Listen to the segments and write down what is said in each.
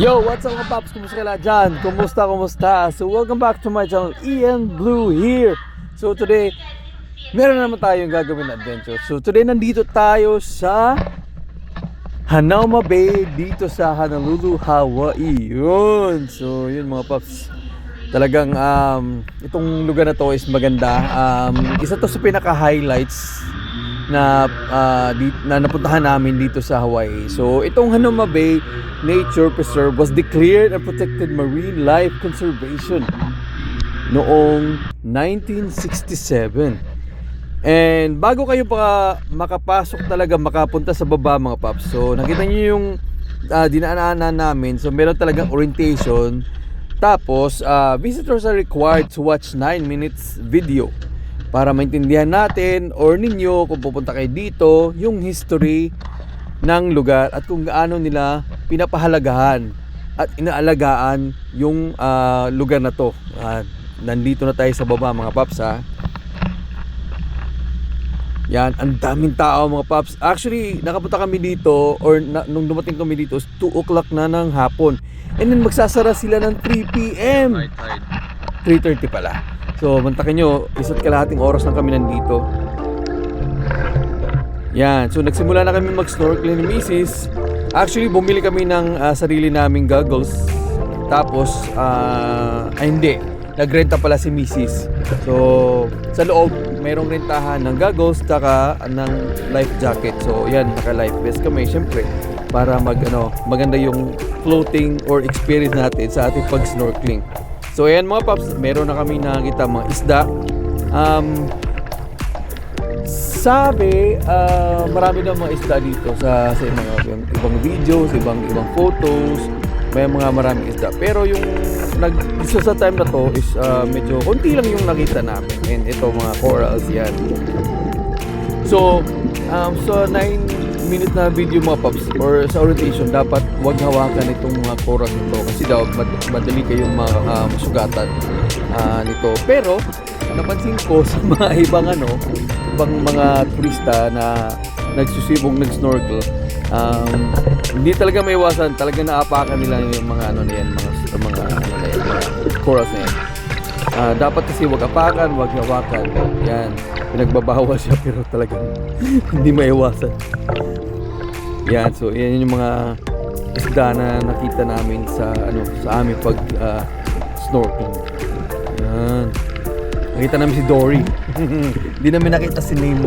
Yo, what's up mga paps? Kumusta ka lahat dyan? Kumusta, kumusta? So, welcome back to my channel, Ian Blue here. So, today, meron na naman tayong gagawin na adventure. So, today, nandito tayo sa Hanauma Bay, dito sa Honolulu, Hawaii. Yun. So, yun mga paps. Talagang, um, itong lugar na to is maganda. Um, isa to sa pinaka-highlights na ah, di, na napuntahan namin dito sa Hawaii. So, itong Hanuma Bay Nature Preserve was declared a protected marine life conservation noong 1967. And bago kayo pa makapasok talaga makapunta sa baba mga paps. So, nakita niyo yung uh, dinaanan namin. So, meron talagang orientation. Tapos, ah, visitors are required to watch 9 minutes video para maintindihan natin or ninyo kung pupunta kayo dito yung history ng lugar at kung gaano nila pinapahalagahan at inaalagaan yung ah, lugar na to. Ah, nandito na tayo sa baba mga paps ha. Yan, ang daming tao mga paps. Actually, nakapunta kami dito or na, nung dumating kami dito, 2 o'clock na ng hapon. And then magsasara sila ng 3 p.m. 3.30 pala. So, mantakin nyo, isa't kalahating oras lang kami nandito. Yan. So, nagsimula na kami mag-snorkeling ni Mrs. Actually, bumili kami ng ah, sarili naming goggles. Tapos, ah, ay hindi. Nagrenta pala si Mrs. So, sa loob, mayroong rentahan ng goggles tsaka ng life jacket. So, yan, naka-life vest kami. Siyempre, para mag, ano, maganda yung floating or experience natin sa ating pag-snorkeling. So ayan mga paps, meron na kami nakita mga isda. Um, sabi, ah, marami daw mga isda dito sa sa mga ibang, ibang videos, ibang ibang photos. May mga maraming isda. Pero yung nag isa sa time na to is ah, medyo konti lang yung nakita namin. And ito mga corals yan. So, um, so 9 minute na video mga paps or sa orientation dapat wag hawakan itong mga corals nito kasi daw mad- madali kayong ma, ah, masugatan ah, nito. Pero napansin ko sa mga ibang ano, ibang mga turista na nagsusibong nag-snorkel, um, hindi talaga may iwasan, talaga naapakan nila yung mga ano na yan, mga mga ano na yan, mga corals na yan. Ah, dapat kasi wag apakan, wag hawakan. Yan. Pinagbabawal siya pero talagang hindi maiwasan. Yan, so yan yung mga isda na nakita namin sa ano sa aming pag ah, snorkeling. Yan. Nakita namin si Dory. Hindi namin nakita si Nemo.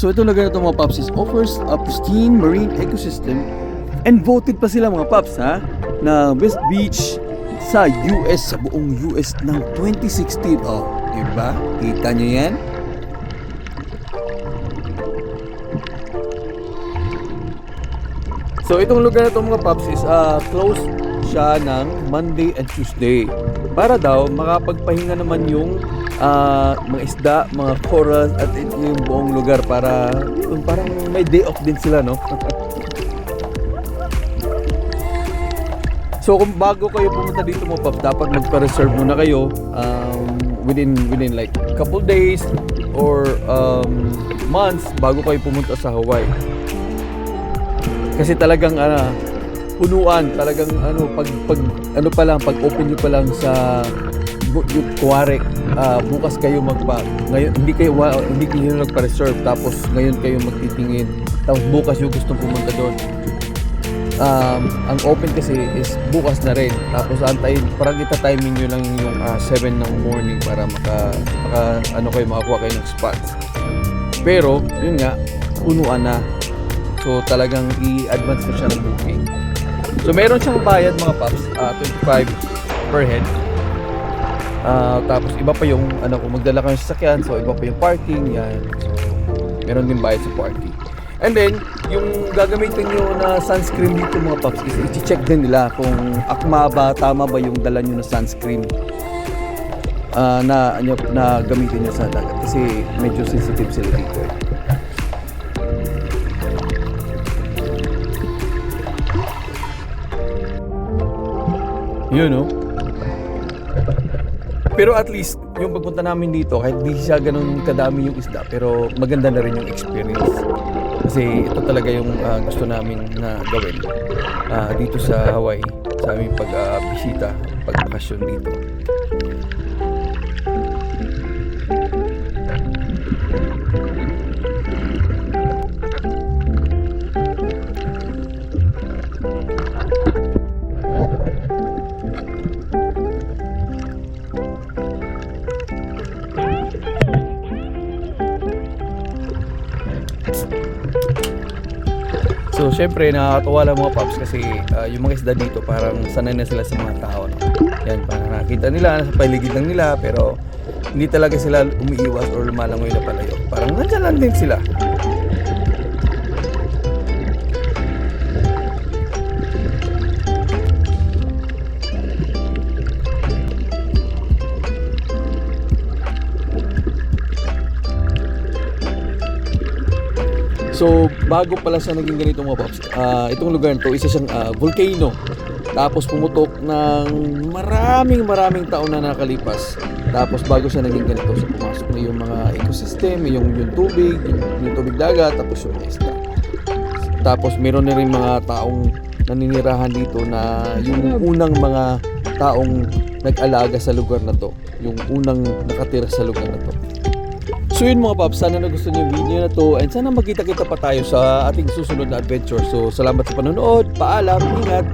So ito na ganito mga paps is offers a pristine marine ecosystem. And voted pa sila mga paps ha na best beach sa US sa buong US ng 2016 oh diba? Kita nyo yan? So itong lugar na to mga paps is uh, closed siya ng Monday and Tuesday. Para daw makapagpahinga naman yung ah, mga isda, mga corals at ito yung buong lugar para yun, parang may day off din sila no. so kung bago kayo pumunta dito mga paps, dapat magpa-reserve muna kayo um, within within like couple days or um, months bago kayo pumunta sa Hawaii. Kasi talagang ano, punuan, talagang ano pag pag ano pa lang pag open niyo pa lang sa kuwari ah, bukas kayo magpa ngayon hindi kayo wa- hindi kayo nagpa-reserve tapos ngayon kayo magtitingin tapos bukas yung gustong pumunta doon um, ang open kasi is bukas na rin tapos antayin parang kita timing nyo lang yung 7 ng morning para maka, maka ano kayo makakuha kayo ng spots pero yun nga punuan na So talagang i-advance na siya ng booking. So meron siyang bayad mga paps, ah, 25 per head. Ah, tapos iba pa yung ano kung magdala kayo sa sasakyan, so iba pa yung parking, yan. So meron din bayad sa parking. And then, yung gagamitin nyo na sunscreen dito mga paps is i-check din nila kung akma ba, tama ba yung dala nyo na sunscreen ah, na, ano, na gamitin nyo sa dagat kasi medyo sensitive sila dito. eh. Yun, no? Pero at least, yung pagpunta namin dito, kahit di siya ganun kadami yung isda, pero maganda na rin yung experience. Kasi ito talaga yung ah, gusto namin na gawin ah, dito sa Hawaii, sa aming pag-bisita, pag-bakasyon dito. So, syempre, nakakatuwa lang mga paps kasi ah, yung mga isda dito parang sanay na sila sa mga tao. No? Yan, parang nakita nila, nasa paligid lang nila, pero hindi talaga sila umiiwas or lumalangoy na palayo. Parang nandyan lang din sila. So, bago pala siya naging ganito mga paps, ah, itong lugar to, isa siyang ah, volcano. Tapos pumutok ng maraming maraming taon na nakalipas. Tapos bago siya naging ganito, so pumasok na yung mga ecosystem, yung, yung tubig, yung, yung tubig dagat, tapos yung isda. Tapos meron na rin mga taong naninirahan dito na yung unang mga taong nag-alaga sa lugar na to. Yung unang nakatira sa lugar na to. So yun mga paps, sana nagustuhan niyo yung video na to and sana magkita-kita pa tayo sa ating susunod na adventure. So salamat sa panonood, paalam, ingat!